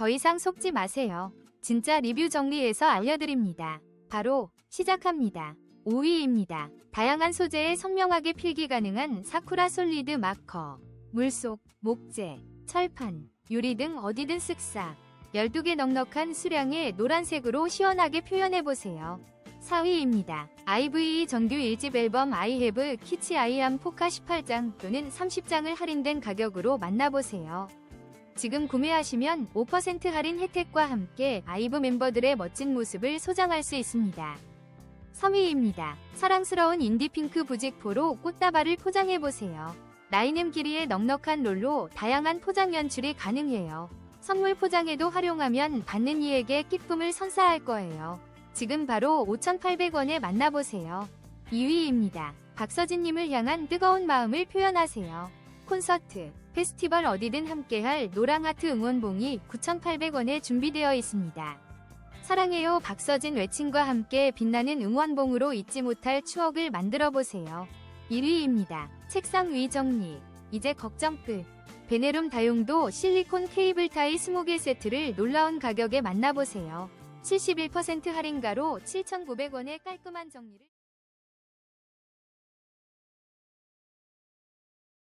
더 이상 속지 마세요. 진짜 리뷰 정리해서 알려드립니다. 바로 시작합니다. 5위입니다. 다양한 소재에 선명하게 필기 가능한 사쿠라 솔리드 마커. 물속, 목재, 철판, 유리 등 어디든 쓱싹. 12개 넉넉한 수량의 노란색으로 시원하게 표현해보세요. 4위입니다. IVE 정규 1집 앨범 I have 키치 아이암 포카 18장 또는 30장을 할인된 가격으로 만나보세요. 지금 구매하시면 5% 할인 혜택과 함께 아이브 멤버들의 멋진 모습을 소장할 수 있습니다. 3위입니다. 사랑스러운 인디핑크 부직포로 꽃다발을 포장해보세요. 라인음 길이의 넉넉한 롤로 다양한 포장 연출이 가능해요. 선물 포장에도 활용하면 받는 이에게 기쁨을 선사할 거예요. 지금 바로 5,800원에 만나보세요. 2위입니다. 박서진님을 향한 뜨거운 마음을 표현하세요. 콘서트, 페스티벌 어디든 함께할 노랑하트 응원봉이 9,800원에 준비되어 있습니다. 사랑해요 박서진 외친과 함께 빛나는 응원봉으로 잊지 못할 추억을 만들어 보세요. 1위입니다. 책상 위 정리. 이제 걱정 끝. 베네룸 다용도 실리콘 케이블 타이 20개 세트를 놀라운 가격에 만나보세요. 71% 할인가로 7,900원의 깔끔한 정리를